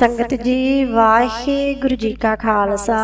ਸੰਗਤ ਜੀ, ਵਾਹਿਗੁਰੂ ਜੀ ਕਾ ਖਾਲਸਾ,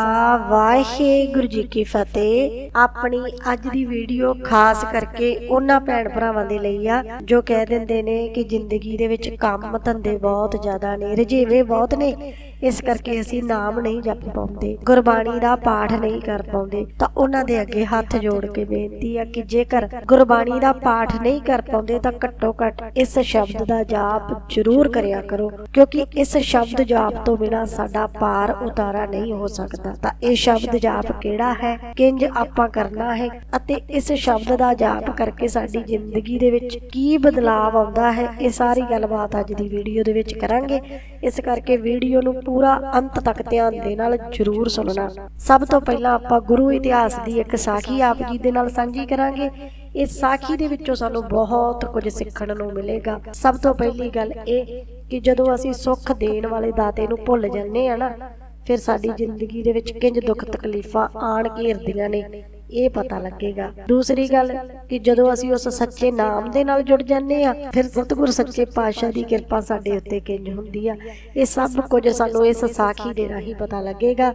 ਵਾਹਿਗੁਰੂ ਜੀ ਕੀ ਫਤਿਹ। ਆਪਣੀ ਅੱਜ ਦੀ ਵੀਡੀਓ ਖਾਸ ਕਰਕੇ ਉਹਨਾਂ ਭੈਣ ਭਰਾਵਾਂ ਦੇ ਲਈ ਆ, ਜੋ ਕਹਿ ਦਿੰਦੇ ਨੇ ਕਿ ਜ਼ਿੰਦਗੀ ਦੇ ਵਿੱਚ ਕੰਮ ਧੰਦੇ ਬਹੁਤ ਜ਼ਿਆਦਾ ਨੇ ਰਜੇਵੇਂ ਬਹੁਤ ਨੇ। ਇਸ ਕਰਕੇ ਅਸੀਂ ਨਾਮ ਨਹੀਂ ਜਪ ਪਾਉਂਦੇ, ਗੁਰਬਾਣੀ ਦਾ ਪਾਠ ਨਹੀਂ ਕਰ ਪਾਉਂਦੇ। ਤਾਂ ਉਹਨਾਂ ਦੇ ਅੱਗੇ ਹੱਥ ਜੋੜ ਕੇ ਬੇਨਤੀ ਆ ਕਿ ਜੇਕਰ ਗੁਰਬਾਣੀ ਦਾ ਪਾਠ ਨਹੀਂ ਕਰ ਪਾਉਂਦੇ ਤਾਂ ਘੱਟੋ ਘੱਟ ਇਸ ਸ਼ਬਦ ਦਾ ਜਾਪ ਜ਼ਰੂਰ ਕਰਿਆ ਕਰੋ, ਕਿਉਂਕਿ ਇਸ ਸ਼ਬਦ ਜਾਪ ਤੋਂ ਬਿਨਾ ਸਾਡਾ ਪਾਰ ਉਤਾਰਾ ਨਹੀਂ ਹੋ ਸਕਦਾ। ਤਾਂ ਇਹ ਸ਼ਬਦ ਜਾਪ ਕਿਹੜਾ ਹੈ? ਕਿੰਜ ਆਪਾਂ ਕਰਨਾ ਹੈ? ਅਤੇ ਇਸ ਸ਼ਬਦ ਦਾ ਜਾਪ ਕਰਕੇ ਸਾਡੀ ਜ਼ਿੰਦਗੀ ਦੇ ਵਿੱਚ ਕੀ ਬਦਲਾਅ ਆਉਂਦਾ ਹੈ? ਇਹ ਸਾਰੀ ਗੱਲਬਾਤ ਅੱਜ ਦੀ ਵੀਡੀਓ ਦੇ ਵਿੱਚ ਕਰਾਂਗੇ। ਇਸ ਕਰਕੇ ਵੀਡੀਓ ਨੂੰ ਪੂਰਾ ਅੰਤ ਤੱਕ ਧਿਆਨ ਦੇ ਨਾਲ ਜ਼ਰੂਰ ਸੁਣਨਾ। ਸਭ ਤੋਂ ਪਹਿਲਾਂ ਆਪਾਂ ਗੁਰੂ ਇਤਿਹਾਸ ਦੀ ਇੱਕ ਸਾਖੀ ਆਪ ਜੀ ਦੇ ਨਾਲ ਸਾਂਝੀ ਕਰਾਂਗੇ। ਇਸ ਸਾਖੀ ਦੇ ਵਿੱਚੋਂ ਸਾਨੂੰ ਬਹੁਤ ਕੁਝ ਸਿੱਖਣ ਨੂੰ ਮਿਲੇਗਾ। ਸਭ ਤੋਂ ਪਹਿਲੀ ਗੱਲ ਇਹ ਕਿ ਜਦੋਂ ਅਸੀਂ ਸੁੱਖ ਦੇਣ ਵਾਲੇ ਦਾਤੇ ਨੂੰ ਭੁੱਲ ਜਾਂਦੇ ਆ ਨਾ, ਫਿਰ ਸਾਡੀ ਜ਼ਿੰਦਗੀ ਦੇ ਵਿੱਚ ਕਿੰਜ ਦੁੱਖ ਤਕਲੀਫਾਂ ਆਣ ਘੇਰਦੀਆਂ ਨੇ। ਇਹ ਪਤਾ ਲੱਗੇਗਾ। ਦੂਸਰੀ ਗੱਲ ਕਿ ਜਦੋਂ ਅਸੀਂ ਉਸ ਸੱਚੇ ਨਾਮ ਦੇ ਨਾਲ ਜੁੜ ਜਾਂਦੇ ਆ ਫਿਰ ਸਤਿਗੁਰ ਸੱਚੇ ਪਾਤਸ਼ਾਹ ਦੀ ਕਿਰਪਾ ਸਾਡੇ ਉੱਤੇ ਕਿੰਜ ਹੁੰਦੀ ਆ। ਇਹ ਸਭ ਕੁਝ ਸਾਨੂੰ ਇਸ ਸਾਖੀ ਦੇ ਰਾਹੀਂ ਪਤਾ ਲੱਗੇਗਾ।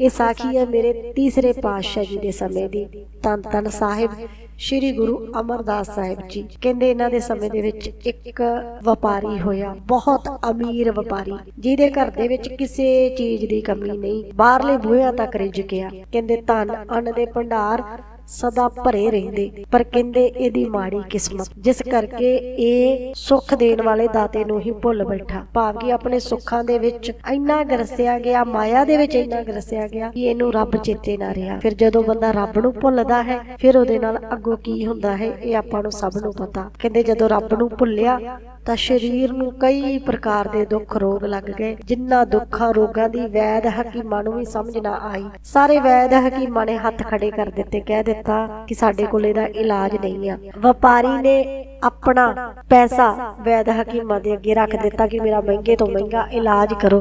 ਇਹ ਸਾਖੀ ਹੈ ਮੇਰੇ ਤੀਸਰੇ ਪਾਤਸ਼ਾਹ ਜੀ ਦੇ ਸਮੇਂ ਦੀ ਤਨ ਤਨ ਸਾਹਿਬ। ਸ੍ਰੀ ਗੁਰੂ ਅਮਰਦਾਸ ਸਾਹਿਬ ਜੀ। ਕਹਿੰਦੇ ਇਹਨਾਂ ਦੇ ਸਮੇਂ ਦੇ ਵਿੱਚ ਇੱਕ ਵਪਾਰੀ ਹੋਇਆ, ਬਹੁਤ ਅਮੀਰ ਵਪਾਰੀ, ਜਿਹਦੇ ਘਰ ਦੇ ਵਿੱਚ ਕਿਸੇ ਚੀਜ਼ ਦੀ ਕਮੀ ਨਹੀਂ। ਬਾਹਰਲੇ ਬੂਹਿਆਂ ਤੱਕ ਰਿੱਝ ਗਿਆ। ਕਹਿੰਦੇ ਧਨ, ਅੰਨ ਦੇ ਭੰਡਾਰ ਸਦਾ ਭਰੇ ਰਹਿੰਦੇ। ਪਰ ਕਹਿੰਦੇ ਇਹਦੀ ਮਾੜੀ ਕਿਸਮਤ, ਜਿਸ ਕਰਕੇ ਇਹ ਸੁੱਖ ਦੇਣ ਵਾਲੇ ਦਾਤੇ ਨੂੰ ਹੀ ਭੁੱਲ ਬੈਠਾ। ਭਾਵ ਕਿ ਆਪਣੇ ਸੁੱਖਾਂ ਦੇ ਵਿੱਚ ਇੰਨਾ ਗਰਸਿਆ ਗਿਆ, ਮਾਇਆ ਦੇ ਵਿੱਚ ਇੰਨਾ ਗਰਸਿਆ ਗਿਆ ਕਿ ਇਹਨੂੰ ਰੱਬ ਚੇਤੇ ਨਾ ਰਿਹਾ। ਫਿਰ ਜਦੋਂ ਬੰਦਾ ਰੱਬ ਨੂੰ ਭੁੱਲਦਾ ਹੈ, ਫਿਰ ਉਹਦੇ ਨਾਲ ਅੱਗੋਂ ਕੀ ਹੁੰਦਾ ਹੈ, ਇਹ ਆਪਾਂ ਨੂੰ ਸਭ ਨੂੰ ਪਤਾ। ਕਹਿੰਦੇ ਜਦੋਂ ਰੱਬ ਨੂੰ ਭੁੱਲਿਆ ਤਾਂ ਸਰੀਰ ਨੂੰ ਕਈ ਪ੍ਰਕਾਰ ਦੇ ਦੁੱਖ ਰੋਗ ਲੱਗ ਗਏ, ਜਿੰਨਾ ਦੁੱਖਾਂ ਰੋਗਾਂ ਦੀ ਵੈਦ ਹਕੀਮਾਂ ਨੂੰ ਵੀ ਸਮਝ ਨਾ ਆਈ। ਸਾਰੇ ਵੈਦ ਹਕੀਮਾਂ ਨੇ ਹੱਥ ਖੜੇ ਕਰ ਦਿੱਤੇ, ਕਹਿ ਦਿੱਤਾ ਕਿ ਸਾਡੇ ਕੋਲ ਇਹਦਾ ਇਲਾਜ ਨਹੀਂ ਆ। ਵਪਾਰੀ ਨੇ ਆਪਣਾ ਪੈਸਾ ਵੈਦ ਹਕੀਮਾਂ ਦੇ ਅੱਗੇ ਰੱਖ ਦਿੱਤਾ ਕਿ ਮੇਰਾ ਮਹਿੰਗੇ ਤੋਂ ਮਹਿੰਗਾ ਇਲਾਜ ਕਰੋ।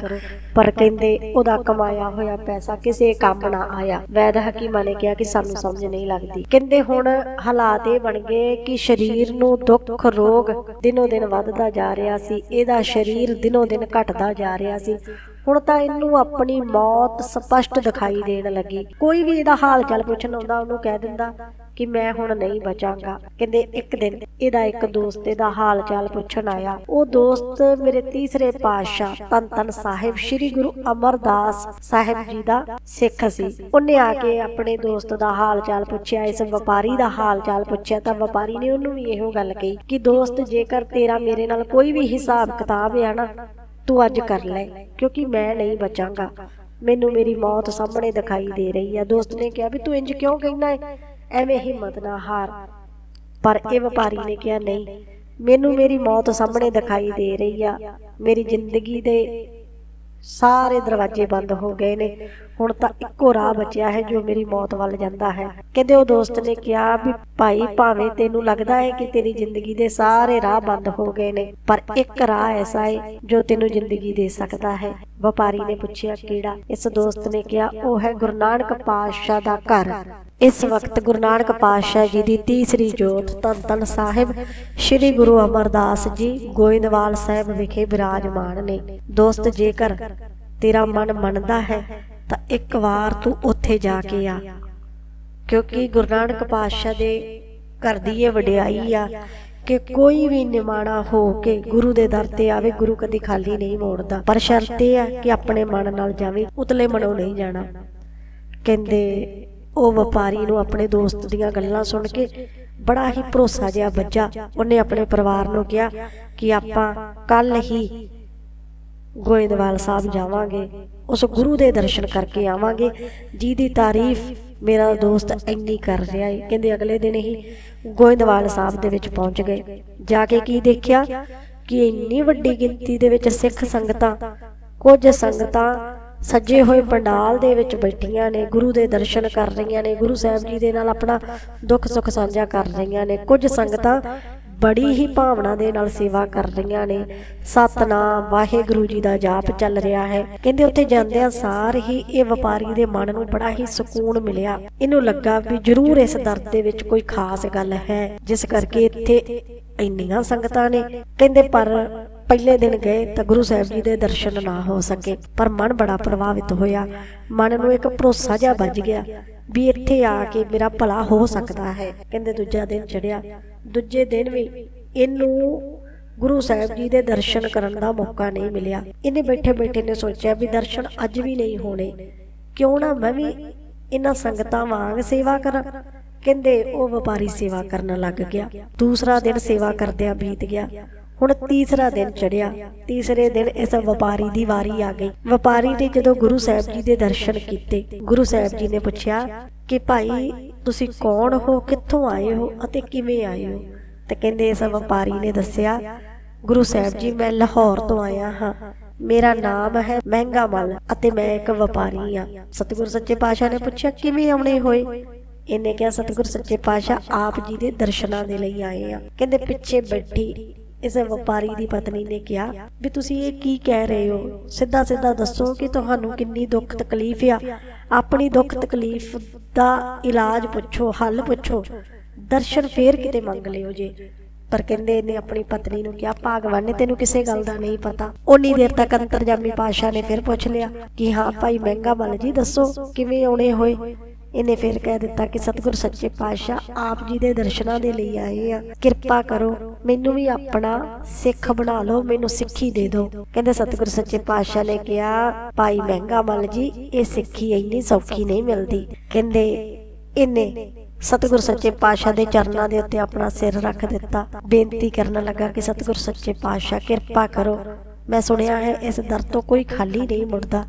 ਪਰ ਕਹਿੰਦੇ ਉਹਦਾ ਕਮਾਇਆ ਹੋਇਆ ਪੈਸਾ ਕਿਸੇ ਕੰਮ ਨਾ ਆਇਆ। ਵੈਦ ਹਕੀਮਾਂ ਨੇ ਕਿਹਾ ਕਿ ਸਾਨੂੰ ਸਮਝ ਨਹੀਂ ਲੱਗਦੀ। ਕਹਿੰਦੇ ਹੁਣ ਹਾਲਾਤ ਇਹ ਬਣ ਗਏ ਕਿ ਸਰੀਰ ਨੂੰ ਦੁੱਖ ਰੋਗ ਦਿਨੋ ਦਿਨ ਵੱਧਦਾ ਜਾ ਰਿਹਾ ਸੀ। ਇਹਦਾ ਸਰੀਰ ਦਿਨੋ ਦਿਨ ਘਟਦਾ ਜਾ ਰਿਹਾ ਸੀ। ਹੁਣ ਤਾਂ ਇਹਨੂੰ ਆਪਣੀ ਮੌਤ ਸਪਸ਼ਟ ਦਿਖਾਈ ਦੇਣ ਲੱਗੀ। ਕੋਈ ਵੀ ਇਹਦਾ ਹਾਲ ਚਾਲ ਪੁੱਛਣ ਆਉਂਦਾ, ਉਹਨੂੰ ਕਹਿ ਦਿੰਦਾ ਕਿ ਮੈਂ ਹੁਣ ਨਹੀਂ ਬਚਾਂਗਾ। ਕਹਿੰਦੇ, ਇੱਕ ਦਿਨ ਇਹਦਾ ਇੱਕ ਦੋਸਤ ਇਹਦਾ ਹਾਲ ਚਾਲ ਪੁੱਛਣ ਆਇਆ। ਉਹ ਦੋਸਤ ਮੇਰੇ ਤੀਸਰੇ ਪਾਤਸ਼ਾਹ ਤਨ ਤਨ ਸਾਹਿਬ ਸ੍ਰੀ ਗੁਰੂ ਅਮਰਦਾਸ ਸਾਹਿਬ ਜੀ ਦਾ ਸਿੱਖ ਸੀ। ਉਹਨੇ ਆ ਕੇ ਆਪਣੇ ਦੋਸਤ ਦਾ ਹਾਲ ਚਾਲ ਪੁੱਛਿਆ, ਇਸ ਵਪਾਰੀ ਦਾ ਹਾਲ ਚਾਲ ਪੁੱਛਿਆ ਤਾਂ ਵਪਾਰੀ ਨੇ ਉਹਨੂੰ ਵੀ ਇਹੋ ਗੱਲ ਕਹੀ ਕਿ ਦੋਸਤ, ਜੇਕਰ ਤੇਰਾ ਮੇਰੇ ਨਾਲ ਕੋਈ ਵੀ ਹਿਸਾਬ ਕਿਤਾਬ ਹੈ ਨਾ, ਤੂੰ ਅੱਜ ਕਰ ਲੈ, ਕਿਉਂਕਿ ਮੈਂ ਨਹੀਂ ਬਚਾਂਗਾ। ਮੈਨੂੰ ਮੇਰੀ ਮੌਤ ਸਾਹਮਣੇ ਦਿਖਾਈ ਦੇ ਰਹੀ ਹੈ ਦੋਸਤ ਨੇ ਕਿਹਾ ਵੀ ਤੂੰ ਇੰਜ ਕਿਉਂ ਕਹਿੰਦਾ ਹੈ? ਐਵੇਂ ਹਿੰਮਤ ਨਾ ਹਾਰ। ਪਰ ਇਹ ਵਪਾਰੀ ਨੇ ਕਿਹਾ ਨਹੀਂ ਮੈਨੂੰ ਮੇਰੀ ਮੌਤ ਸਾਹਮਣੇ ਦਿਖਾਈ ਦੇ ਰਹੀ ਆ। ਮੇਰੀ ਜ਼ਿੰਦਗੀ ਦੇ ਸਾਰੇ ਦਰਵਾਜ਼ੇ ਬੰਦ ਹੋ ਗਏ ਨੇ। ਹੁਣ ਤਾਂ ਇੱਕੋ ਰਾਹ ਬਚਿਆ ਹੈ ਜੋ ਮੇਰੀ ਮੌਤ ਵੱਲ ਜਾਂਦਾ ਹੈ। ਕਹਿੰਦੇ ਉਹ ਦੋਸਤ ਨੇ ਕਿਹਾ ਵੀ ਭਾਈ, ਭਾਵੇਂ ਤੈਨੂੰ ਲੱਗਦਾ ਹੈ ਕਿ ਤੇਰੀ ਜ਼ਿੰਦਗੀ ਦੇ ਸਾਰੇ ਰਾਹ ਬੰਦ ਹੋ ਗਏ ਨੇ, ਪਰ ਇੱਕ ਰਾਹ ਐਸਾ ਹੈ ਜੋ ਤੈਨੂੰ ਜ਼ਿੰਦਗੀ ਦੇ ਸਕਦਾ ਹੈ। ਵਪਾਰੀ ਨੇ ਪੁੱਛਿਆ ਕਿਹੜਾ? ਇਸ ਦੋਸਤ ਨੇ ਕਿਹਾ, ਉਹ ਹੈ ਗੁਰੂ ਨਾਨਕ ਪਾਤਸ਼ਾਹ ਦਾ ਘਰ। ਇਸ ਵਕਤ ਗੁਰੂ ਨਾਨਕ ਪਾਤਸ਼ਾਹ ਜੀ ਦੀ ਤੀਸਰੀ ਜੋਤ ਧੰਨ ਧੰਨ ਸਾਹਿਬ ਸ੍ਰੀ ਗੁਰੂ ਅਮਰਦਾਸ ਜੀ ਗੋਇੰਦਵਾਲ ਸਾਹਿਬ ਵਿਖੇ ਬਿਰਾਜਮਾਨ ਨੇ। ਦੋਸਤ, ਜੇਕਰ ਤੇਰਾ ਮਨ ਮੰਨਦਾ ਹੈ ਤਾਂ ਇੱਕ ਵਾਰ ਤੂੰ ਉੱਥੇ ਜਾ ਕੇ ਆ। ਕਿਉਂਕਿ ਗੁਰੂ ਨਾਨਕ ਪਾਤਸ਼ਾਹ ਦੇ ਘਰ ਦੀ ਇਹ ਵਡਿਆਈ ਆ ਕਿ ਕੋਈ ਵੀ ਨਿਮਾਣਾ ਹੋ ਕੇ ਗੁਰੂ ਦੇ ਦਰ ਤੇ ਆਵੇ, ਗੁਰੂ ਕਦੀ ਖਾਲੀ ਨਹੀਂ ਮੋੜਦਾ। ਪਰ ਸ਼ਰਤ ਇਹ ਆ ਕਿ ਆਪਣੇ ਮਨ ਨਾਲ ਜਾਵੇ, ਉਤਲੇ ਮਨੋਂ ਨਹੀਂ ਜਾਣਾ। ਕਹਿੰਦੇ ਉਹ ਵਪਾਰੀ ਨੂੰ ਆਪਣੇ ਦੋਸਤ ਦੀਆਂ ਗੱਲਾਂ ਸੁਣ ਕੇ ਬੜਾ ਹੀ ਭਰੋਸਾ ਜਿਹਾ ਵੱਜਾ। ਉਹਨੇ ਆਪਣੇ ਪਰਿਵਾਰ ਨੂੰ ਕਿਹਾ ਕਿ ਆਪਾਂ ਕੱਲ ਹੀ ਗੋਇੰਦਵਾਲ ਸਾਹਿਬ ਜਾਵਾਂਗੇ। ਉਸ ਗੁਰੂ ਦੇ ਦਰਸ਼ਨ ਕਰਕੇ ਆਵਾਂਗੇ। ਜਿਹਦੀ ਤਾਰੀਫ ਮੇਰਾ ਦੋਸਤ ਇੰਨੀ ਕਰ ਰਿਹਾ ਹੈ ਕਹਿੰਦੇ ਅਗਲੇ ਦਿਨ ਹੀ ਗੋਇੰਦਵਾਲ ਸਾਹਿਬ ਦੇ ਵਿੱਚ ਪਹੁੰਚ ਗਏ। ਜਾ ਕੇ ਕੀ ਦੇਖਿਆ? ਕਿ ਇੰਨੀ ਵੱਡੀ ਗਿਣਤੀ ਦੇ ਵਿੱਚ ਸਿੱਖ ਸੰਗਤਾਂ, ਕੁਝ ਸੰਗਤਾਂ ਸੱਜੇ ਹੋਏ ਪੰਡਾਲ ਦੇ ਵਿੱਚ ਬੈਠੀਆਂ ਨੇ, ਗੁਰੂ ਦੇ ਦਰਸ਼ਨ ਕਰ ਰਹੀਆਂ ਨੇ, ਗੁਰੂ ਸਾਹਿਬ ਜੀ ਦੇ ਨਾਲ ਆਪਣਾ ਦੁੱਖ ਸੁੱਖ ਸਾਂਝਾ ਕਰ ਰਹੀਆਂ ਨੇ। ਕੁਝ ਸੰਗਤਾਂ ਬੜੀ ਹੀ ਭਾਵਨਾ ਦੇ ਨਾਲ ਸੇਵਾ ਕਰ ਰਹੀਆਂ ਨੇ। ਸਤਨਾਮ, ਵਾਹਿਗੁਰੂ ਜੀ ਦਾ ਜਾਪ ਚੱਲ ਰਿਹਾ ਹੈ। ਕਹਿੰਦੇ ਉੱਥੇ ਜਾਂਦਿਆਂ ਸਾਰ ਹੀ ਇਹ ਵਪਾਰੀ ਦੇ ਮਨ ਨੂੰ ਬੜਾ ਹੀ ਸਕੂਨ ਮਿਲਿਆ। ਇਹਨੂੰ ਲੱਗਾ ਵੀ ਜ਼ਰੂਰ ਇਸ ਦਰ ਦੇ ਵਿੱਚ ਕੋਈ ਖਾਸ ਗੱਲ ਹੈ, ਜਿਸ ਕਰਕੇ ਇੱਥੇ ਇੰਨੀਆਂ ਸੰਗਤਾਂ ਨੇ। ਕਹਿੰਦੇ ਪਰ ਪਹਿਲੇ ਦਿਨ ਗਏ ਤਾਂ ਗੁਰੂ ਸਾਹਿਬ ਜੀ ਦੇ ਦਰਸ਼ਨ ਨਾ ਹੋ ਸਕੇ, ਪਰ ਮਨ ਬੜਾ ਪ੍ਰਭਾਵਿਤ ਹੋਇਆ। ਮਨ ਨੂੰ ਇੱਕ ਭਰੋਸਾ ਜਿਹਾ ਵੱਜ ਗਿਆ ਵੀ ਇੱਥੇ ਆ ਕੇ ਮੇਰਾ ਭਲਾ ਹੋ ਸਕਦਾ ਹੈ। ਕਹਿੰਦੇ ਦੂਜਾ ਦਿਨ ਚੜਿਆ ਦੂਜੇ ਦਿਨ ਵੀ ਇਹਨੂੰ ਗੁਰੂ ਸਾਹਿਬ ਜੀ ਦੇ ਦਰਸ਼ਨ ਕਰਨ ਦਾ ਮੌਕਾ ਨਹੀਂ ਮਿਲਿਆ। ਇਹਨੇ ਬੈਠੇ ਬੈਠੇ ਨੇ ਸੋਚਿਆ ਵੀ ਦਰਸ਼ਨ ਅੱਜ ਵੀ ਨਹੀਂ ਹੋਣੇ। ਕਿਉਂ ਨਾ ਮੈਂ ਵੀ ਇਹਨਾਂ ਸੰਗਤਾਂ ਵਾਂਗ ਸੇਵਾ ਕਰਾਂ। ਕਹਿੰਦੇ ਉਹ ਵਪਾਰੀ ਸੇਵਾ ਕਰਨ ਲੱਗ ਗਿਆ। ਦੂਸਰਾ ਦਿਨ ਸੇਵਾ ਕਰਦਿਆਂ ਬੀਤ ਗਿਆ। ਹੁਣ ਤੀਸਰਾ ਦਿਨ ਚੜਿਆ ਤੀਸਰੇ ਦਿਨ ਇਸ ਵਪਾਰੀ ਦੀ ਵਾਰੀ ਆ ਗਈ। ਵਪਾਰੀ ਨੇ ਜਦੋਂ ਗੁਰੂ ਸਾਹਿਬ ਜੀ ਦੇ ਦਰਸ਼ਨ ਕੀਤੇ, ਗੁਰੂ ਸਾਹਿਬ ਜੀ ਨੇ ਪੁੱਛਿਆ ਕਿ ਭਾਈ, ਤੁਸੀਂ ਕੌਣ ਹੋ? ਕਿੱਥੋਂ ਆਏ ਹੋ ਅਤੇ ਕਿਵੇਂ ਆਏ ਹੋ? ਤੇ ਕਹਿੰਦੇ ਇਸ ਵਪਾਰੀ ਨੇ ਦੱਸਿਆ, ਗੁਰੂ ਸਾਹਿਬ ਜੀ, ਮੈਂ ਲਾਹੌਰ ਤੋਂ ਆਇਆ ਹਾਂ। ਮੇਰਾ ਨਾਮ ਹੈ ਮਹਿੰਗਾ ਮਲ ਅਤੇ ਮੈਂ ਇੱਕ ਵਪਾਰੀ ਹਾਂ। ਸਤਿਗੁਰ ਸੱਚੇ ਪਾਤਸ਼ਾਹ ਨੇ ਪੁੱਛਿਆ, ਕਿਵੇਂ ਆਉਣੇ ਹੋਏ? ਇਹਨੇ ਕਿਹਾ, ਸਤਿਗੁਰ ਸੱਚੇ ਪਾਤਸ਼ਾਹ ਆਪ ਜੀ ਦੇ ਦਰਸ਼ਨਾਂ ਦੇ ਲਈ ਆਏ ਆ ਕਹਿੰਦੇ, ਪਿੱਛੇ ਬੈਠੀ ਇਸ ਵਪਾਰੀ ਦੀ ਪਤਨੀ ਨੇ ਕਿਹਾ ਵੀ ਤੁਸੀਂ ਇਹ ਕੀ ਕਹਿ ਰਹੇ ਹੋ? ਸਿੱਧਾ ਸਿੱਧਾ ਦੱਸੋ ਕਿ ਤੁਹਾਨੂੰ ਕਿੰਨੀ ਦੁੱਖ ਤਕਲੀਫ ਆ। ਆਪਣੀ ਦੁੱਖ ਤਕਲੀਫ ਦਾ ਇਲਾਜ ਪੁੱਛੋ, ਹੱਲ ਪੁੱਛੋ। ਦਰਸ਼ਨ ਫੇਰ ਕਿਤੇ ਮੰਗ ਲਿਓ ਜੇ। ਪਰ ਕਹਿੰਦੇ ਇਹਨੇ ਆਪਣੀ ਪਤਨੀ ਨੂੰ ਕਿਹਾ, ਭਾਗਵਾਨ ਨੇ ਤੈਨੂੰ ਕਿਸੇ ਗੱਲ ਦਾ ਨਹੀਂ ਪਤਾ। ਉਨੀ ਦੇਰ ਤੱਕ ਅੰਤਰਜਾਮੀ ਪਾਸ਼ਾ ਨੇ ਫਿਰ ਪੁੱਛ ਲਿਆ ਕਿ ਹਾਂ ਭਾਈ ਮਹਿੰਗਾ ਮਲ ਜੀ, ਦੱਸੋ ਕਿਵੇਂ ਆਉਣੇ ਹੋਏ? ਇਹਨੇ ਫਿਰ ਕਹਿ ਦਿੱਤਾ ਕਿ ਸਤਿਗੁਰ ਸੱਚੇ ਪਾਤਸ਼ਾਹ ਆਪ ਜੀ ਦੇ ਦਰਸ਼ਨਾਂ ਦੇ ਲਈ ਆਏ ਆ। ਕਿਰਪਾ ਕਰੋ, ਮੈਨੂੰ ਵੀ ਆਪਣਾ ਸਿੱਖ ਬਣਾ ਲਓ, ਮੈਨੂੰ ਸਿੱਖੀ ਦੇ ਦਿਓ। ਕਹਿੰਦੇ ਸਤਿਗੁਰ ਸੱਚੇ ਪਾਤਸ਼ਾਹ ਨੇ ਕਿਹਾ, ਭਾਈ ਮਹਿੰਗਾ ਮਲ ਜੀ, ਇਹ ਸਿੱਖੀ ਇੰਨੀ ਸੌਖੀ ਨਹੀਂ ਮਿਲਦੀ। ਕਹਿੰਦੇ ਇਹਨੇ ਸਤਿਗੁਰ ਸੱਚੇ ਪਾਤਸ਼ਾਹ ਦੇ ਚਰਨਾਂ ਦੇ ਉੱਤੇ ਆਪਣਾ ਸਿਰ ਰੱਖ ਦਿੱਤਾ। ਬੇਨਤੀ ਕਰਨ ਲੱਗਾ ਕਿ ਸਤਿਗੁਰ ਸੱਚੇ ਪਾਤਸ਼ਾਹ, ਕਿਰਪਾ ਕਰੋ। ਮੈਂ ਸੁਣਿਆ ਹੈ, ਇਸ ਦਰ ਤੋਂ ਕੋਈ ਖਾਲੀ ਨਹੀਂ ਮੁੜਦਾ।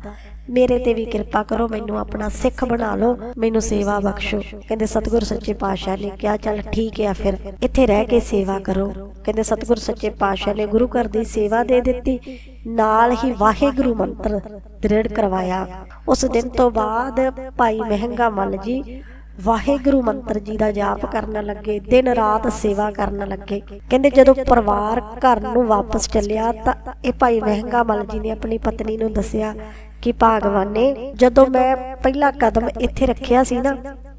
ਮੇਰੇ ਤੇ ਵੀ ਕਿਰਪਾ ਕਰੋ, ਮੈਨੂੰ ਆਪਣਾ ਸਿੱਖ ਬਣਾ ਲਓ, ਮੈਨੂੰ ਸੇਵਾ ਬਖਸ਼ੋ। ਕਹਿੰਦੇ, ਸਤਿਗੁਰ ਸੱਚੇ ਪਾਤਸ਼ਾਹ ਨੇ ਕਿਹਾ, ਚੱਲ ਠੀਕ ਹੈ ਫਿਰ, ਇੱਥੇ ਰਹਿ ਕੇ ਸੇਵਾ ਕਰੋ। ਕਹਿੰਦੇ, ਸਤਿਗੁਰ ਸੱਚੇ ਪਾਤਸ਼ਾਹ ਨੇ ਗੁਰੂ ਘਰ ਦੀ ਸੇਵਾ ਦੇ ਦਿੱਤੀ, ਨਾਲ ਹੀ ਵਾਹਿਗੁਰੂ ਮੰਤਰ ਦ੍ਰਿੜ ਕਰਵਾਇਆ। ਉਸ ਦਿਨ ਤੋਂ ਬਾਅਦ ਭਾਈ ਮਹਿੰਗਾ ਮੱਲ ਜੀ ਵਾਹਿਗੁਰੂ ਮੰਤਰ ਜੀ ਦਾ ਜਾਪ ਕਰਨ ਲੱਗੇ, ਦਿਨ ਰਾਤ ਸੇਵਾ ਕਰਨ ਲੱਗੇ। ਕਹਿੰਦੇ, ਜਦੋਂ ਪਰਿਵਾਰ ਘਰ ਨੂੰ ਵਾਪਸ ਚੱਲਿਆ ਤਾਂ ਇਹ ਭਾਈ ਮਹਿੰਗਾ ਮਲ ਜੀ ਨੇ ਆਪਣੀ ਪਤਨੀ ਨੂੰ ਦੱਸਿਆ ਕਿ ਭਾਗਵਾਨ ਨੇ ਜਦੋਂ ਮੈਂ ਪਹਿਲਾ ਕਦਮ ਇੱਥੇ ਰੱਖਿਆ ਸੀ ਨਾ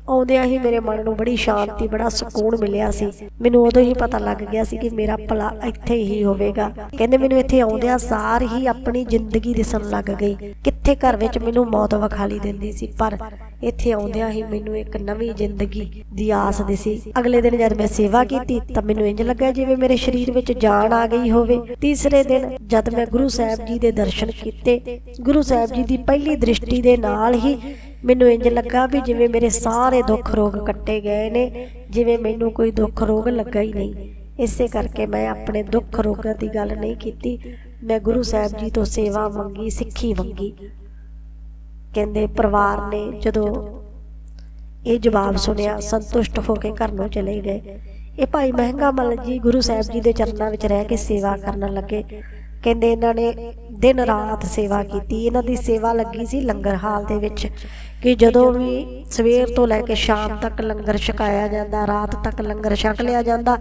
ਆਉਂਦਿਆਂ ਹੀ ਮੇਰੇ ਮਨ ਨੂੰ ਬੜੀ ਸ਼ਾਂਤੀ, ਬੜਾ ਸਕੂਨ ਮਿਲਿਆ ਸੀ। ਮੈਨੂੰ ਉਦੋਂ ਹੀ ਪਤਾ ਲੱਗ ਗਿਆ ਸੀ ਕਿ ਮੇਰਾ ਭਲਾ ਇੱਥੇ ਹੀ ਹੋਵੇਗਾ। ਕਹਿੰਦੇ ਮੈਨੂੰ ਇੱਥੇ ਆਉਂਦਿਆਂ ਸਾਰ ਹੀ ਆਪਣੀ ਜ਼ਿੰਦਗੀ ਦਿਸਣ ਲੱਗ ਗਈ। ਕਿੱਥੇ ਘਰ ਵਿੱਚ ਮੈਨੂੰ ਮੌਤ ਵਿਖਾਲੀ ਦਿੰਦੀ ਸੀ, ਪਰ ਇੱਥੇ ਆਉਂਦਿਆਂ ਹੀ ਮੈਨੂੰ ਇੱਕ ਨਵੀਂ ਜ਼ਿੰਦਗੀ ਦੀ ਆਸ ਦਿਸੀ। ਅਗਲੇ ਦਿਨ ਜਦ ਮੈਂ ਸੇਵਾ ਕੀਤੀ, ਤਾਂ ਮੈਨੂੰ ਇੰਜ ਲੱਗਾ ਜਿਵੇਂ ਮੇਰੇ ਸਰੀਰ ਵਿੱਚ ਜਾਨ ਆ ਗਈ ਹੋਵੇ। ਤੀਸਰੇ ਦਿਨ ਜਦ ਮੈਂ ਗੁਰੂ ਸਾਹਿਬ ਜੀ ਦੇ ਦਰਸ਼ਨ ਕੀਤੇ, ਗੁਰੂ ਸਾਹਿਬ ਜੀ ਦੀ ਪਹਿਲੀ ਦ੍ਰਿਸ਼ਟੀ ਦੇ ਨਾਲ ਹੀ ਮੈਨੂੰ ਇੰਜ ਲੱਗਾ ਵੀ ਜਿਵੇਂ ਮੇਰੇ ਸਾਰੇ ਦੁੱਖ ਰੋਗ ਕੱਟੇ ਗਏ ਨੇ, ਜਿਵੇਂ ਮੈਨੂੰ ਕੋਈ ਦੁੱਖ ਰੋਗ ਲੱਗਾ ਹੀ ਨਹੀਂ। ਇਸੇ ਕਰਕੇ ਮੈਂ ਆਪਣੇ ਦੁੱਖ ਰੋਗਾਂ ਦੀ ਗੱਲ ਨਹੀਂ ਕੀਤੀ। ਮੈਂ ਗੁਰੂ ਸਾਹਿਬ ਜੀ ਤੋਂ ਸੇਵਾ ਮੰਗੀ, ਸਿੱਖੀ ਮੰਗੀ। ਕਹਿੰਦੇ ਪਰਿਵਾਰ ਨੇ ਜਦੋਂ ਇਹ ਜਵਾਬ ਸੁਣਿਆ, ਸੰਤੁਸ਼ਟ ਹੋ ਕੇ ਘਰ ਨੂੰ ਚਲੇ ਗਏ। ਇਹ ਭਾਈ ਮਹਿੰਗਾ ਮਲ ਜੀ ਗੁਰੂ ਸਾਹਿਬ ਜੀ ਦੇ ਚਰਨਾਂ ਵਿੱਚ ਰਹਿ ਕੇ ਸੇਵਾ ਕਰਨ ਲੱਗੇ। ਕਹਿੰਦੇ ਇਹਨਾਂ ਨੇ ਦਿਨ ਰਾਤ ਸੇਵਾ ਕੀਤੀ। ਇਹਨਾਂ ਦੀ ਸੇਵਾ ਲੱਗੀ ਸੀ ਲੰਗਰ ਹਾਲ ਦੇ ਵਿੱਚ। ਕਿ ਜਦੋਂ ਵੀ ਸਵੇਰ ਤੋਂ ਲੈ ਕੇ ਸ਼ਾਮ ਤੱਕ ਲੰਗਰ ਛਕਾਇਆ ਜਾਂਦਾ ਰਾਤ ਤੱਕ ਲੰਗਰ ਛਕ ਲਿਆ ਜਾਂਦਾ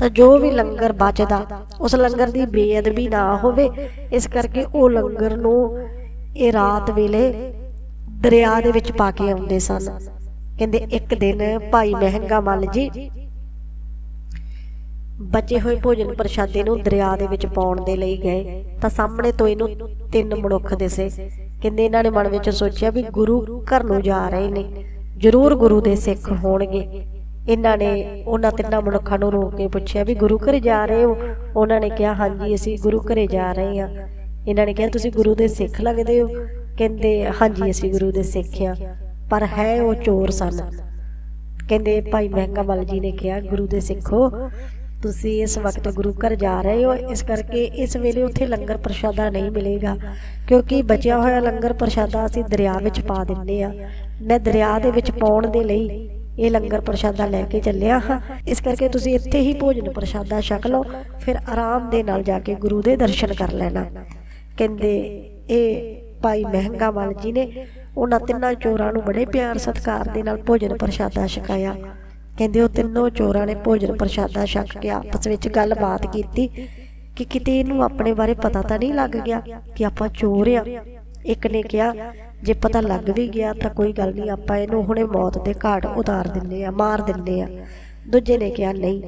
ਤਾਂ ਜੋ ਵੀ ਲੰਗਰ ਬਚਦਾ ਉਸ ਲੰਗਰ ਦੀ ਬੇਅਦਬੀ ਨਾ ਹੋਵੇ। ਇਸ ਕਰਕੇ ਉਹ ਲੰਗਰ ਨੂੰ ਇਹ ਰਾਤ ਵੇਲੇ ਦਰਿਆ ਦੇ ਵਿੱਚ ਪਾ ਕੇ ਆਉਂਦੇ ਸਨ। ਕਹਿੰਦੇ ਇੱਕ ਦਿਨ ਭਾਈ ਮਹਿੰਗਾ ਮੱਲ ਜੀ ਬਚੇ ਹੋਏ ਭੋਜਨ ਪ੍ਰਸ਼ਾਦੇ ਨੂੰ ਦਰਿਆ ਦੇ ਵਿੱਚ ਪਾਉਣ ਦੇ ਲਈ ਗਏ ਤਾਂ ਸਾਹਮਣੇ ਤੋਂ ਇਹਨੂੰ ਤਿੰਨ ਮਨੁੱਖ ਦਿਸੇ। ਕਹਿੰਦੇ ਇਹਨਾਂ ਨੇ ਮਨ ਵਿੱਚ ਸੋਚਿਆ ਵੀ ਗੁਰੂ ਘਰ ਨੂੰ ਜਾ ਰਹੇ ਨੇ, ਜ਼ਰੂਰ ਗੁਰੂ ਦੇ ਸਿੱਖ ਹੋਣਗੇ। ਇਹਨਾਂ ਨੇ ਉਹਨਾਂ ਤਿੰਨਾਂ ਮਨੁੱਖਾਂ ਨੂੰ ਰੋਕ ਕੇ ਪੁੱਛਿਆ ਵੀ ਗੁਰੂ ਘਰ ਜਾ ਰਹੇ ਹੋ? ਉਹਨਾਂ ਨੇ ਕਿਹਾ, ਹਾਂਜੀ, ਅਸੀਂ ਗੁਰੂ ਘਰੇ ਜਾ ਰਹੇ ਹਾਂ। ਇਹਨਾਂ ਨੇ ਕਿਹਾ, ਤੁਸੀਂ ਗੁਰੂ ਦੇ ਸਿੱਖ ਲੱਗਦੇ ਹੋ? ਕਹਿੰਦੇ, ਹਾਂਜੀ, ਅਸੀਂ ਗੁਰੂ ਦੇ ਸਿੱਖ ਆ ਪਰ ਹੈ ਉਹ ਚੋਰ ਸਨ। ਕਹਿੰਦੇ, ਭਾਈ ਮਹਿੰਗਾ ਮਲ ਜੀ ਨੇ ਕਿਹਾ, ਗੁਰੂ ਦੇ ਸਿੱਖੋ ਤੁਸੀਂ ਇਸ ਵਕਤ ਗੁਰੂ ਘਰ ਜਾ ਰਹੇ ਹੋ, ਇਸ ਕਰਕੇ ਇਸ ਵੇਲੇ ਉੱਥੇ ਲੰਗਰ ਪ੍ਰਸ਼ਾਦਾ ਨਹੀਂ ਮਿਲੇਗਾ, ਕਿਉਂਕਿ ਬਚਿਆ ਹੋਇਆ ਲੰਗਰ ਪ੍ਰਸ਼ਾਦਾ ਅਸੀਂ ਦਰਿਆ ਵਿੱਚ ਪਾ ਦਿੰਦੇ ਆ ਮੈਂ ਦਰਿਆ ਦੇ ਵਿੱਚ ਪਾਉਣ ਦੇ ਲਈ ਇਹ ਲੰਗਰ ਪ੍ਰਸ਼ਾਦਾ ਲੈ ਕੇ ਚੱਲਿਆ ਹਾਂ। ਇਸ ਕਰਕੇ ਤੁਸੀਂ ਇੱਥੇ ਹੀ ਭੋਜਨ ਪ੍ਰਸ਼ਾਦਾ ਛਕ ਲਓ, ਫਿਰ ਆਰਾਮ ਦੇ ਨਾਲ ਜਾ ਕੇ ਗੁਰੂ ਦੇ ਦਰਸ਼ਨ ਕਰ ਲੈਣਾ। ਕਹਿੰਦੇ, ਇਹ ਭਾਈ ਮਹਿੰਗਾ ਮਲ ਜੀ ਨੇ ਉਹਨਾਂ ਤਿੰਨਾਂ ਚੋਰਾਂ ਨੂੰ ਬੜੇ ਪਿਆਰ ਸਤਿਕਾਰ ਦੇ ਨਾਲ ਭੋਜਨ ਪ੍ਰਸ਼ਾਦਾ ਛਕਾਇਆ। ਕਹਿੰਦੇ ਉਹ ਤਿੰਨੋਂ ਚੋਰਾਂ ਨੇ ਭੋਜਨ ਪ੍ਰਸ਼ਾਦਾ ਛਕ ਕੇ ਆਪਸ ਵਿੱਚ ਗੱਲਬਾਤ ਕੀਤੀ ਕਿ ਕਿਤੇ ਇਹਨੂੰ ਆਪਣੇ ਬਾਰੇ ਪਤਾ ਤਾਂ ਨਹੀਂ ਲੱਗ ਗਿਆ ਕਿ ਆਪਾਂ ਚੋਰ ਆ। ਇੱਕ ਨੇ ਕਿਹਾ, ਜੇ ਪਤਾ ਲੱਗ ਵੀ ਗਿਆ ਤਾਂ ਕੋਈ ਗੱਲ ਨਹੀਂ, ਆਪਾਂ ਇਹਨੂੰ ਹੁਣੇ ਮੌਤ ਦੇ ਘਾਟ ਉਤਾਰ ਦਿੰਨੇ ਆ, ਮਾਰ ਦਿੰਨੇ ਆ। ਦੂਜੇ ਨੇ ਕਿਹਾ, ਨਹੀਂ,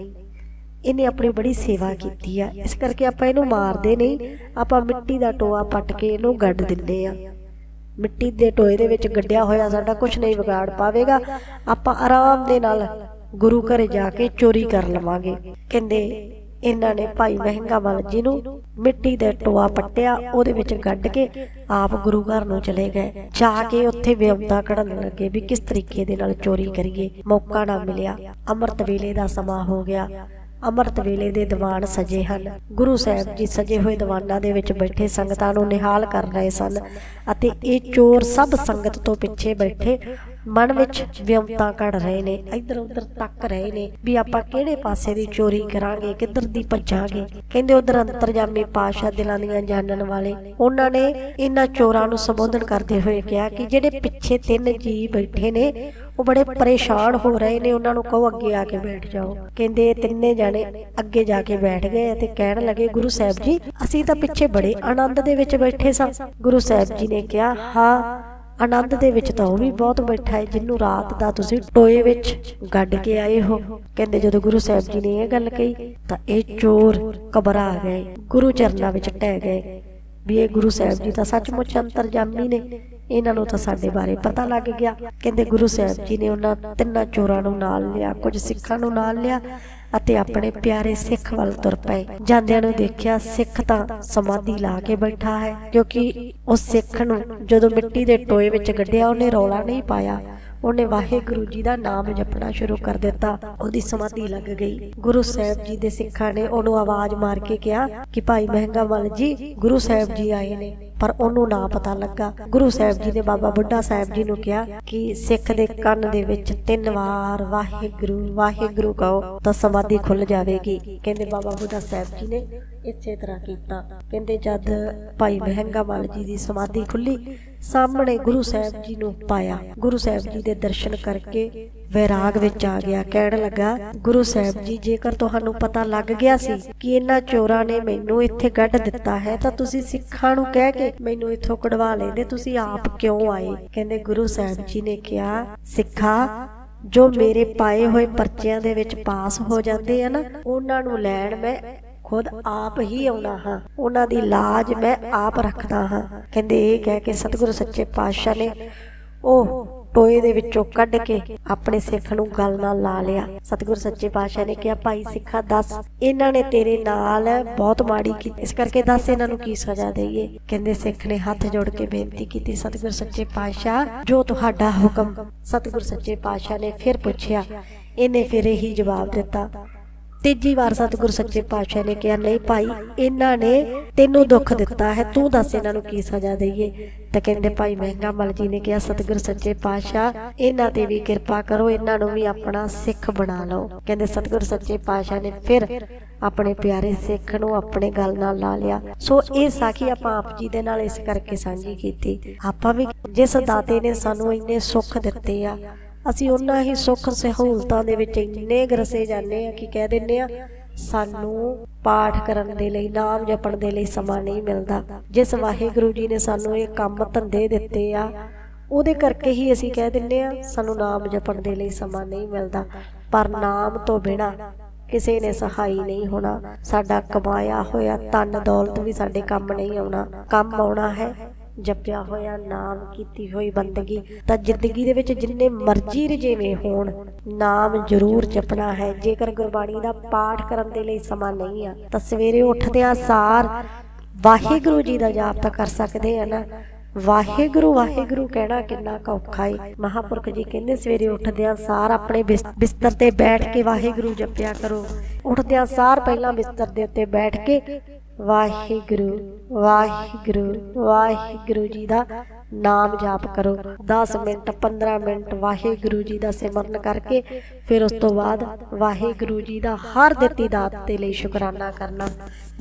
ਇਹਨੇ ਆਪਣੀ ਬੜੀ ਸੇਵਾ ਕੀਤੀ ਆ। ਇਸ ਕਰਕੇ ਆਪਾਂ ਇਹਨੂੰ ਮਾਰਦੇ ਨਹੀਂ, ਆਪਾਂ ਮਿੱਟੀ ਦਾ ਟੋਆ ਪੱਟ ਕੇ ਇਹਨੂੰ ਗੱਡ ਦਿੰਦੇ ਆ। ਮਿੱਟੀ ਦੇ ਟੋਏ ਦੇ ਵਿੱਚ ਗੱਡਿਆ ਹੋਇਆ ਸਾਡਾ ਕੁਝ ਨਹੀਂ ਵਿਗਾੜ ਪਾਵੇਗਾ। ਆਪਾਂ ਆਰਾਮ ਦੇ ਨਾਲ ਗੁਰੂ ਘਰੇ ਜਾ ਕੇ ਚੋਰੀ ਕਰ ਲਵਾਂਗੇ। ਕਹਿੰਦੇ, ਇਹਨਾਂ ਨੇ ਭਾਈ ਮਹਿੰਗਾਵਾਲ ਜੀ ਨੂੰ ਮਿੱਟੀ ਦੇ ਟੋਆ ਪੱਟਿਆ, ਉਹਦੇ ਵਿੱਚ ਗੱਡ ਕੇ ਆਪ ਗੁਰੂ ਘਰ ਨੂੰ ਚਲੇ ਗਏ। ਜਾ ਕੇ ਉੱਥੇ ਵਿਉਂਤਾ ਕਢਣ ਲੱਗੇ ਵੀ ਕਿਸ ਤਰੀਕੇ ਦੇ ਨਾਲ ਚੋਰੀ ਕਰੀਏ। ਮੌਕਾ ਨਾ ਮਿਲਿਆ। ਅੰਮ੍ਰਿਤ ਵੇਲੇ ਦਾ ਸਮਾਂ ਹੋ ਗਿਆ। ਅੰਮ੍ਰਿਤ ਵੇਲੇ ਦੇ ਦੀਵਾਨ ਸਜੇ ਹਨ। ਗੁਰੂ ਸਾਹਿਬ ਜੀ ਸਜੇ ਹੋਏ ਦੀਵਾਨਾਂ ਦੇ ਵਿੱਚ ਬੈਠੇ ਸੰਗਤਾਂ ਨੂੰ ਨਿਹਾਲ ਕਰ ਰਹੇ ਸਨ ਅਤੇ ਇਹ ਚੋਰ ਸਭ ਸੰਗਤ ਤੋਂ ਪਿੱਛੇ ਬੈਠੇ ਮਨ ਵਿੱਚ ਵਿਅੰਤਾ ਕੱਢ ਰਹੇ ਨੇ ਇੱਧਰ ਉੱਧਰ ਤੱਕ ਰਹੇ ਨੇ ਵੀ ਆਪਾਂ ਕਿਹੜੇ ਪਾਸੇ ਦੀ ਚੋਰੀ ਕਰਾਂਗੇ, ਕਿੱਧਰ ਦੀ ਭੱਜਾਂਗੇ। ਕਹਿੰਦੇ ਉਧਰ ਅੰਤਰਜਾਮੀ ਪਾਸ਼ਾ ਦਿਲਾਂ ਦੀਆਂ ਜਾਣਨ ਵਾਲੇ, ਉਹਨਾਂ ਨੇ ਇਹਨਾਂ ਚੋਰਾਂ ਨੂੰ ਸੰਬੋਧਨ ਕਰਦੇ ਹੋਏ ਕਿਹਾ ਕਿ ਜਿਹੜੇ ਪਿੱਛੇ ਤਿੰਨ ਜੀ ਬੈਠੇ ਨੇ, ਉਹ ਬੜੇ ਪਰੇਸ਼ਾਨ ਹੋ ਰਹੇ ਨੇ, ਉਹਨਾਂ ਨੂੰ ਕਹੋ ਅੱਗੇ ਆ ਕੇ ਬੈਠ ਜਾਓ। ਕਹਿੰਦੇ ਇਹ ਤਿੰਨੇ ਜਾਣੇ ਅੱਗੇ ਜਾ ਕੇ ਬੈਠ ਗਏ ਤੇ ਕਹਿਣ ਲੱਗੇ, ਗੁਰੂ ਸਾਹਿਬ ਜੀ, ਅਸੀਂ ਤਾਂ ਪਿੱਛੇ ਬੜੇ ਆਨੰਦ ਦੇ ਵਿੱਚ ਬੈਠੇ ਸਾਂ। ਗੁਰੂ ਸਾਹਿਬ ਜੀ ਨੇ ਕਿਹਾ, ਹਾਂ ਆਨੰਦ ਦੇ ਵਿੱਚ ਤਾਂ ਉਹ ਵੀ ਬਹੁਤ ਬੈਠਾ ਹੈ, ਜਿਹਨੂੰ ਰਾਤ ਦਾ ਤੁਸੀਂ ਟੋਏ ਵਿੱਚ ਗੱਡ ਕੇ ਆਏ ਹੋ। ਕਹਿੰਦੇ ਜਦੋਂ ਗੁਰੂ ਸਾਹਿਬ ਜੀ ਨੇ ਇਹ ਗੱਲ ਕਹੀ, ਤਾਂ ਇਹ ਚੋਰ ਘਬਰਾ ਗਏ, ਗੁਰੂ ਚਰਨਾਂ ਵਿੱਚ ਟਹਿ ਗਏ। ਵੀ ਇਹ ਗੁਰੂ ਸਾਹਿਬ ਜੀ ਤਾਂ ਸੱਚਮੁੱਚ ਅੰਤਰਜਾਮੀ ਨੇ, ਇਹਨਾਂ ਨੂੰ ਤਾਂ ਸਾਡੇ ਬਾਰੇ ਪਤਾ ਲੱਗ ਗਿਆ। ਕਹਿੰਦੇ ਗੁਰੂ ਸਾਹਿਬ ਜੀ ਨੇ ਉਹਨਾਂ ਤਿੰਨਾਂ ਚੋਰਾਂ ਨੂੰ ਨਾਲ ਲਿਆ, ਕੁਝ ਸਿੱਖਾਂ ਨੂੰ ਨਾਲ ਲਿਆ ਅਤੇ ਆਪਣੇ ਪਿਆਰੇ ਸਿੱਖ ਵੱਲ ਤੁਰ ਪਏ। ਜਾਂਦਿਆਂ ਨੂੰ ਦੇਖਿਆ ਸਿੱਖ ਤਾਂ ਸਮਾਧੀ ਲਾ ਕੇ ਬੈਠਾ ਹੈ, ਕਿਉਂਕਿ ਉਸ ਸਿੱਖ ਨੂੰ ਜਦੋਂ ਮਿੱਟੀ ਦੇ ਟੋਏ ਵਿੱਚ ਗੱਡਿਆ ਉਹਨੇ ਰੌਲਾ ਨਹੀਂ ਪਾਇਆ। ਉਹਨੇ ਵਾਹਿਗੁਰੂ ਜੀ ਦਾ ਨਾਮ ਜਪਣਾ ਸ਼ੁਰੂ ਕਰ ਦਿੱਤਾ। ਉਹਦੀ ਸਮਾਧੀ ਲੱਗ ਗਈ। ਗੁਰੂ ਸਾਹਿਬ ਜੀ ਦੇ ਸਿੱਖਾਂ ਨੇ ਉਹਨੂੰ ਆਵਾਜ਼ ਮਾਰ ਕੇ ਕਿਹਾ ਕਿ ਭਾਈ ਮਹਿੰਗਾ ਮਲ ਜੀ, ਗੁਰੂ ਸਾਹਿਬ ਜੀ ਆਏ ਨੇ। ਪਰ ਉਹਨੂੰ ਨਾ ਪਤਾ ਲੱਗਾ। ਗੁਰੂ ਸਾਹਿਬ ਜੀ ਨੇ ਬਾਬਾ ਬੁੱਢਾ ਸਾਹਿਬ ਜੀ ਨੂੰ ਕਿਹਾ ਕਿ ਸਿੱਖ ਦੇ ਕੰਨ ਦੇ ਵਿੱਚ ਤਿੰਨ ਵਾਰ ਵਾਹਿਗੁਰੂ ਵਾਹਿਗੁਰੂ ਕਹੋ ਤਾਂ ਸਮਾਧੀ ਖੁੱਲ ਜਾਵੇਗੀ। ਕਹਿੰਦੇ ਬਾਬਾ ਬੁੱਢਾ ਸਾਹਿਬ ਜੀ ਨੇ ਇਸੇ ਤਰ੍ਹਾਂ ਕੀਤਾ। ਕਹਿੰਦੇ ਜਦ ਭਾਈ ਮਹਿੰਗਾ ਮਲ ਜੀ ਦੀ ਸਮਾਧੀ ਖੁੱਲੀ ਸਾਹਮਣੇ ਗੁਰੂ ਸਾਹਿਬ ਜੀ ਨੂੰ ਪਾਇਆ। ਗੁਰੂ ਸਾਹਿਬ ਜੀ ਦੇ ਦਰਸ਼ਨ ਕਰਕੇ ਵੈਰਾਗ ਵਿੱਚ ਆ ਗਿਆ। ਕਹਿਣ ਲੱਗਾ, ਗੁਰੂ ਸਾਹਿਬ ਜੀ, ਜੇਕਰ ਤੁਹਾਨੂੰ ਪਤਾ ਲੱਗ ਗਿਆ ਸੀ ਕਿ ਇਹਨਾਂ ਚੋਰਾਂ ਨੇ ਮੈਨੂੰ ਇੱਥੇ ਗੱਡ ਦਿੱਤਾ ਹੈ, ਤਾਂ ਤੁਸੀਂ ਸਿੱਖਾਂ ਨੂੰ ਕਹਿ ਕੇ ਮੈਨੂੰ ਇੱਥੋਂ ਕਢਵਾ ਲੈਂਦੇ। ਤੁਸੀਂ ਆਪ ਕਿਉਂ ਆਏ? ਕਹਿੰਦੇ, ਗੁਰੂ ਸਾਹਿਬ ਜੀ ਨੇ ਕਿਹਾ, ਸਿੱਖਾ, ਜੋ ਮੇਰੇ ਪਾਏ ਹੋਏ ਪਰਚਿਆਂ ਦੇ ਵਿੱਚ ਪਾਸ ਹੋ ਜਾਂਦੇ ਆ ਨਾ, ਉਹਨਾਂ ਨੂੰ ਲੈਣ ਮੈਂ ਖੁਦ ਆਪ ਹੀ ਆਉਣਾ ਹਾਂ। ਉਹਨਾਂ ਦੀ ਲਾਜ ਮੈਂ ਆਪ ਰੱਖਦਾ ਹਾਂ। ਕਹਿੰਦੇ ਇਹ ਕਹਿ ਕੇ ਸਤਿਗੁਰੂ ਸੱਚੇ ਪਾਤਸ਼ਾਹ ਨੇ ਉਹ ਟੋਏ ਦੇ ਵਿੱਚੋਂ ਕੱਢ ਕੇ ਆਪਣੇ ਸਿੱਖ ਨੂੰ ਗਲ ਨਾਲ ਲਾ ਲਿਆ। ਸਤਿਗੁਰੂ ਸੱਚੇ ਪਾਤਸ਼ਾਹ ਨੇ ਕਿਹਾ, ਭਾਈ ਸਿੱਖਾ, ਦੱਸ, ਇਹਨਾਂ ਨੇ ਤੇਰੇ ਨਾਲ ਬਹੁਤ ਮਾੜੀ ਕੀਤੀ। ਇਸ ਕਰਕੇ ਦੱਸ ਇਹਨਾਂ ਨੂੰ ਕੀ ਸਜ਼ਾ ਦੇਈਏ? ਕਹਿੰਦੇ ਸਿੱਖ ਨੇ ਹੱਥ ਜੋੜ ਕੇ ਬੇਨਤੀ ਕੀਤੀ, ਸਤਿਗੁਰੂ ਸੱਚੇ ਪਾਤਸ਼ਾਹ, ਜੋ ਤੁਹਾਡਾ ਹੁਕਮ, ਸਤਿਗੁਰੂ ਸੱਚੇ ਪਾਤਸ਼ਾਹ ਨੇ ਫਿਰ ਪੁੱਛਿਆ। ਇਹਨੇ ਫਿਰ ਇਹੀ ਜਵਾਬ ਦਿੱਤਾ। ਤੀਜੀ ਵਾਰ ਸਤਿਗੁਰੂ ਸੱਚੇ ਪਾਤਸ਼ਾਹ ਨੇ ਕਿਹਾ, ਨਹੀਂ ਭਾਈ, ਇਹਨਾਂ ਨੇ ਤੈਨੂੰ ਦੁੱਖ ਦਿੱਤਾ ਹੈ, ਤੂੰ ਦੱਸ ਇਹਨਾਂ ਨੂੰ ਕੀ ਸਜ਼ਾ ਦਈਏ? ਤਾਂ ਕਹਿੰਦੇ, ਭਾਈ, ਮਹਿੰਗਾ ਮਲ ਜੀ ਨੇ ਕਿਹਾ, ਸਤਿਗੁਰੂ ਸੱਚੇ ਪਾਤਸ਼ਾਹ, ਇਹਨਾਂ ਤੇ ਵੀ ਕਿਰਪਾ ਕਰੋ, ਇਹਨਾਂ ਨੂੰ ਵੀ ਆਪਣਾ ਸਿੱਖ ਬਣਾ ਲਓ। ਕਹਿੰਦੇ, ਸਤਿਗੁਰੂ ਸੱਚੇ ਪਾਤਸ਼ਾਹ ਨੇ ਫਿਰ ਆਪਣੇ ਪਿਆਰੇ ਸਿੱਖ ਨੂੰ ਆਪਣੇ ਗੱਲ ਨਾਲ ਲਾ ਲਿਆ। ਸੋ ਇਹ ਸਾਖੀ ਆਪਾਂ ਆਪ ਜੀ ਦੇ ਨਾਲ ਇਸ ਕਰਕੇ ਸਾਂਝੀ ਕੀਤੀ। ਆਪਾਂ ਵੀ ਜਿਸ ਦਾਤੇ ਨੇ ਸਾਨੂੰ ਇੰਨੇ ਸੁੱਖ ਦਿੱਤੇ ਆ ਅਸੀਂ ਉਹਨਾਂ ਹੀ ਸੁੱਖ ਸਹੂਲਤਾਂ ਦੇ ਵਿੱਚ ਇੰਨੇ ਗਰਸੇ ਜਾਂਦੇ ਆ ਕਿ ਕਹਿ ਦਿੰਦੇ ਆ ਸਾਨੂੰ ਪਾਠ ਕਰਨ ਦੇ ਲਈ, ਨਾਮ ਜਪਣ ਦੇ ਲਈ ਸਮਾਂ ਨਹੀਂ ਮਿਲਦਾ। ਜਿਸ ਵਾਹਿਗੁਰੂ ਜੀ ਨੇ ਸਾਨੂੰ ਇਹ ਕੰਮ ਧੰਦੇ ਦਿੱਤੇ ਆ, ਉਹਦੇ ਕਰਕੇ ਹੀ ਅਸੀਂ ਕਹਿ ਦਿੰਦੇ ਆ ਸਾਨੂੰ ਨਾਮ ਜਪਣ ਦੇ ਲਈ ਸਮਾਂ ਨਹੀਂ ਮਿਲਦਾ। ਪਰ ਨਾਮ ਤੋਂ ਬਿਨਾ ਕਿਸੇ ਨੇ ਸਹਾਈ ਨਹੀਂ ਹੋਣਾ। ਸਾਡਾ ਕਮਾਇਆ ਹੋਇਆ ਧਨ ਦੌਲਤ ਵੀ ਸਾਡੇ ਕੰਮ ਨਹੀਂ ਆਉਣਾ। ਕੰਮ ਆਉਣਾ ਹੈ। ਜਪਿਆ ਹੋਇਆ, ਨਾਮ ਕੀਤੀ ਹੋਈ ਬੰਦਗੀ। ਤਾਂ ਜ਼ਿੰਦਗੀ ਦੇ ਵਿੱਚ ਜਿੰਨੇ ਮਰਜ਼ੀ ਰਜੇਵੇਂ ਹੋਣ, ਨਾਮ ਜ਼ਰੂਰ ਜਪਣਾ ਹੈ। ਜੇਕਰ ਗੁਰਬਾਣੀ ਦਾ ਪਾਠ ਕਰਨ ਦੇ ਲਈ ਸਮਾਂ ਨਹੀਂ ਆ, ਤਾਂ ਸਵੇਰੇ ਉੱਠਦਿਆਂ ਸਾਰ ਵਾਹਿਗੁਰੂ ਜੀ ਦਾ ਜਾਪ ਤਾਂ ਕਰ ਸਕਦੇ ਆ ਨਾ। ਵਾਹਿਗੁਰੂ ਵਾਹਿਗੁਰੂ ਕਹਿਣਾ ਕਿੰਨਾ ਕੁ ਔਖਾ ਏ। ਮਹਾਪੁਰਖ ਜੀ ਕਹਿੰਦੇ, ਸਵੇਰੇ ਉੱਠਦਿਆਂ ਸਾਰ ਆਪਣੇ ਬਿਸ- ਬਿਸਤਰ ਤੇ ਬੈਠ ਕੇ ਵਾਹਿਗੁਰੂ ਜਪਿਆ ਕਰੋ। ਉੱਠਦਿਆਂ ਸਾਰ ਪਹਿਲਾਂ ਬਿਸਤਰ ਦੇ ਉੱਤੇ ਬੈਠ ਕੇ ਵਾਹਿਗੁਰੂ ਵਾਹਿਗੁਰੂ ਵਾਹਿਗੁਰੂ ਜੀ ਦਾ ਨਾਮ ਜਾਪ ਕਰੋ। 10 ਮਿੰਟ 15 ਮਿੰਟ ਵਾਹਿਗੁਰੂ ਜੀ ਦਾ ਸਿਮਰਨ ਕਰਕੇ ਫਿਰ ਉਸ ਤੋਂ ਬਾਅਦ ਵਾਹਿਗੁਰੂ ਜੀ ਦਾ ਹਰ ਦਿੱਤੀ ਦਾਤ ਦੇ ਲਈ ਸ਼ੁਕਰਾਨਾ ਕਰਨਾ।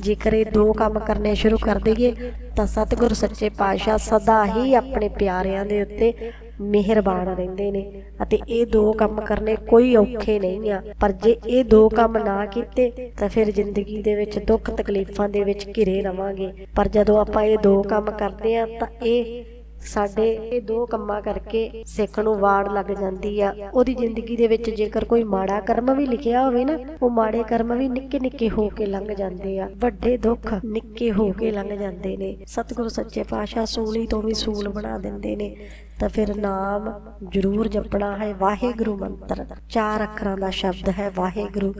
ਜੇਕਰ ਇਹ ਦੋ ਕੰਮ ਕਰਨੇ ਸ਼ੁਰੂ ਕਰ ਦਈਏ, ਤਾਂ ਸਤਿਗੁਰ ਸੱਚੇ ਪਾਤਸ਼ਾਹ ਸਦਾ ਹੀ ਆਪਣੇ ਪਿਆਰਿਆਂ ਦੇ ਉੱਤੇ ਮਿਹਰਬਾਨ ਰਹਿੰਦੇ ਨੇ ਅਤੇ ਇਹ ਦੋ ਕੰਮ ਕਰਨੇ ਕੋਈ ਔਖੇ ਨਹੀਂ ਆ। ਪਰ ਜੇ ਇਹ ਦੋ ਕੰਮ ਨਾ ਕੀਤੇ, ਤਾਂ ਫਿਰ ਜ਼ਿੰਦਗੀ ਦੇ ਵਿੱਚ ਦੁੱਖ ਤਕਲੀਫਾਂ ਦੇ ਵਿੱਚ ਘਿਰੇ ਰਵਾਂਗੇ। ਪਰ ਜਦੋਂ ਆਪਾਂ ਇਹ ਦੋ ਕੰਮ ਕਰਦੇ ਆ ਤਾਂ ਇਹ ਸਾਡੇ ਇਹ ਦੋ ਕੰਮਾਂ ਕਰਕੇ ਸਿੱਖ ਨੂੰ ਵਾੜ ਲੱਗ ਜਾਂਦੀ ਆ। ਉਹਦੀ ਜ਼ਿੰਦਗੀ ਦੇ ਵਿੱਚ ਜੇਕਰ ਕੋਈ ਮਾੜਾ ਕਰਮ ਵੀ ਲਿਖਿਆ ਹੋਵੇ ਨਾ, ਉਹ ਮਾੜੇ ਕਰਮ ਵੀ ਨਿੱਕੇ ਨਿੱਕੇ ਹੋ ਕੇ ਲੰਘ ਜਾਂਦੇ ਆ। ਵੱਡੇ ਦੁੱਖ ਨਿੱਕੇ ਹੋ ਕੇ ਲੰਘ ਜਾਂਦੇ ਨੇ। ਸਤਿਗੁਰੂ ਸੱਚੇ ਪਾਤਸ਼ਾਹ ਸੂਲੀ ਤੋਂ ਵੀ ਸੂਲ ਬਣਾ ਦਿੰਦੇ ਨੇ। ਤਾਂ ਫਿਰ ਨਾਮ ਜ਼ਰੂਰ ਜਪਣਾ ਹੈ ਵਾਹਿਗੁਰੂ ਮੰਤਰ। ਚਾਰ ਅੱਖਰਾਂ ਦਾ ਸ਼ਬਦ ਹੈ ਵਾਹਿਗੁਰੂ।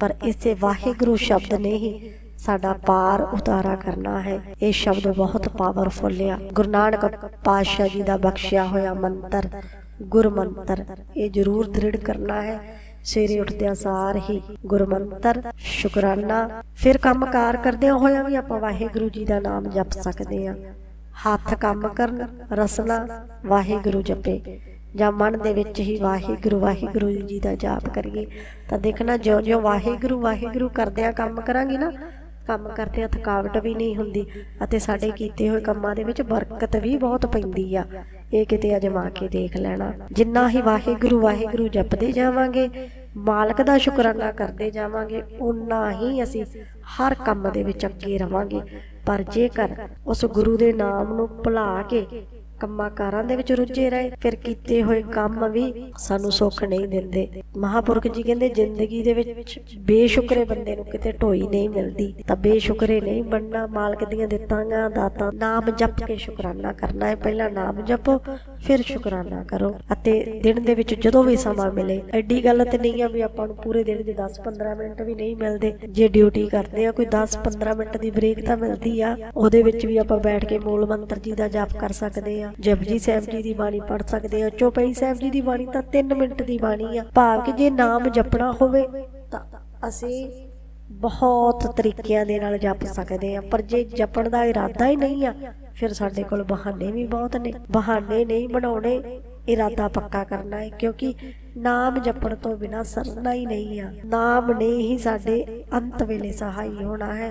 ਪਰ ਇਸੇ ਵਾਹਿਗੁਰੂ ਸ਼ਬਦ ਨੇ ਹੀ ਸਾਡਾ ਪਾਰ ਉਤਾਰਾ ਕਰਨਾ ਹੈ। ਇਹ ਸ਼ਬਦ ਬਹੁਤ ਪਾਵਰਫੁਲ ਆ। ਗੁਰੂ ਨਾਨਕ ਪਾਤਸ਼ਾਹ ਜੀ ਦਾ ਬਖਸ਼ਿਆ ਹੋਇਆ ਮੰਤਰ, ਗੁਰਮੰਤਰ, ਇਹ ਜ਼ਰੂਰ ਦ੍ਰਿੜ ਕਰਨਾ ਹੈ। ਸਵੇਰੇ ਉੱਠਦਿਆਂ ਸਾਰ ਹੀ ਗੁਰਮੰਤਰ, ਸ਼ੁਕਰਾਨਾ, ਫਿਰ ਕੰਮਕਾਰ ਕਰਦਿਆਂ ਹੋਇਆਂ ਵੀ ਆਪਾਂ ਵਾਹਿਗੁਰੂ ਜੀ ਦਾ ਨਾਮ ਜਪ ਸਕਦੇ ਹਾਂ। ਹੱਥ ਕੰਮ ਕਰਨ, ਰਸਨਾ, ਵਾਹਿਗੁਰੂ ਜਪੇ। ਜਾਂ ਮਨ ਦੇ ਵਿੱਚ ਹੀ ਵਾਹਿਗੁਰੂ ਵਾਹਿਗੁਰੂ ਜੀ ਦਾ ਜਾਪ ਕਰੀਏ। ਤਾਂ ਦੇਖਣਾ ਜਿਉਂ-ਜਿਉਂ ਵਾਹਿਗੁਰੂ ਵਾਹਿਗੁਰੂ ਕਰਦਿਆਂ ਕੰਮ ਕਰਾਂਗੇ ਨਾ ਕੰਮ ਕਰਦਿਆਂ ਥਕਾਵਟ ਵੀ ਨਹੀਂ ਹੁੰਦੀ ਅਤੇ ਸਾਡੇ ਕੀਤੇ ਹੋਏ ਕੰਮਾਂ ਦੇ ਵਿੱਚ ਬਰਕਤ ਵੀ ਬਹੁਤ ਪੈਂਦੀ ਆ। ਇਹ ਕਿਤੇ ਅਜਮਾ ਕੇ ਦੇਖ ਲੈਣਾ। ਜਿੰਨਾ ਹੀ ਵਾਹਿਗੁਰੂ ਵਾਹਿਗੁਰੂ ਜਪਦੇ ਜਾਵਾਂਗੇ, ਮਾਲਕ ਦਾ ਸ਼ੁਕਰਾਨਾ ਕਰਦੇ ਜਾਵਾਂਗੇ ਉਨਾ ਹੀ ਅਸੀਂ ਹਰ ਕੰਮ ਦੇ ਵਿੱਚ ਅੱਗੇ ਰਵਾਂਗੇ। ਪਰ ਜੇਕਰ ਉਸ ਗੁਰੂ ਦੇ ਨਾਮ ਨੂੰ ਭੁਲਾ ਕੇ ਕੰਮਾਂ ਕਾਰਾਂ ਦੇ ਵਿੱਚ ਰੁੱਝੇ ਰਹੇ, ਫਿਰ ਕੀਤੇ ਹੋਏ ਕੰਮ ਵੀ ਸਾਨੂੰ ਸੁੱਖ ਨਹੀਂ ਦਿੰਦੇ। ਮਹਾਪੁਰਖ ਜੀ ਕਹਿੰਦੇ, ਜ਼ਿੰਦਗੀ ਦੇ ਵਿੱਚ ਬੇਸ਼ੁਕਰੇ ਬੰਦੇ ਨੂੰ ਕਿਤੇ ਢੋਈ ਨਹੀਂ ਮਿਲਦੀ। ਤਾਂ ਬੇਸ਼ੁਕਰੇ ਨਹੀਂ ਬਣਨਾ, ਮਾਲਕ ਦੀਆਂ ਦਿੱਤਾਂਗਾ, ਦਾਤਾਂ, ਨਾਮ ਜਪ ਕੇ ਸ਼ੁਕਰਾਨਾ ਕਰਨਾ ਹੈ ਪਹਿਲਾਂ ਨਾਮ ਜਪੋ ਫਿਰ ਸ਼ੁਕਰਾਨਾ ਕਰੋ। ਅਤੇ ਦਿਨ ਦੇ ਵਿੱਚ ਜਦੋਂ ਵੀ ਸਮਾਂ ਮਿਲੇ, ਐਡੀ ਗੱਲ ਤੇ ਨਹੀਂ ਆ ਵੀ ਆਪਾਂ ਨੂੰ ਪੂਰੇ ਦਿਨ ਦੇ 10-15 ਮਿੰਟ ਵੀ ਨਹੀਂ ਮਿਲਦੇ। ਜੇ ਡਿਊਟੀ ਕਰਦੇ ਆ, ਕੋਈ 10-15 ਮਿੰਟ ਦੀ ਬ੍ਰੇਕ ਤਾਂ ਮਿਲਦੀ ਆ। ਉਹਦੇ ਵਿੱਚ ਵੀ ਆਪਾਂ ਬੈਠ ਕੇ ਮੂਲ ਮੰਤਰ ਜੀ ਦਾ ਜਾਪ ਕਰ ਸਕਦੇ ਆ, ਜਪਜੀ ਸਾਹਿਬ ਜੀ ਦੀ ਬਾਣੀ ਪੜ੍ਹ ਸਕਦੇ ਆ, ਚੌਪਈ ਸਾਹਿਬ ਜੀ ਦੀ ਬਾਣੀ ਤਾਂ 3 ਮਿੰਟ ਦੀ ਬਾਣੀ ਆ। ਭਾਵ ਕਿ ਜੇ ਨਾਮ ਜਪਣਾ ਹੋਵੇ, ਤਾਂ ਅਸੀਂ ਬਹੁਤ ਤਰੀਕਿਆਂ ਦੇ ਨਾਲ ਜਪ ਸਕਦੇ ਆ। ਪਰ ਜੇ ਜਪਣ ਦਾ ਇਰਾਦਾ ਹੀ ਨਹੀਂ ਆ ਫਿਰ ਸਾਡੇ ਕੋਲ ਬਹਾਨੇ ਵੀ ਬਹੁਤ ਨੇ। ਬਹਾਨੇ ਨਹੀਂ ਬਣਾਉਣੇ, ਇਰਾਦਾ ਪੱਕਾ ਕਰਨਾ ਹੈ ਕਿਉਂਕਿ ਨਾਮ ਜਪਣ ਤੋਂ ਬਿਨਾ ਸਰਨਾ ਹੀ ਨਹੀਂ ਆ। ਨਾਮ ਨੇ ਹੀ ਸਾਡੇ ਅੰਤ ਵੇਲੇ ਸਹਾਈ ਹੋਣਾ ਹੈ।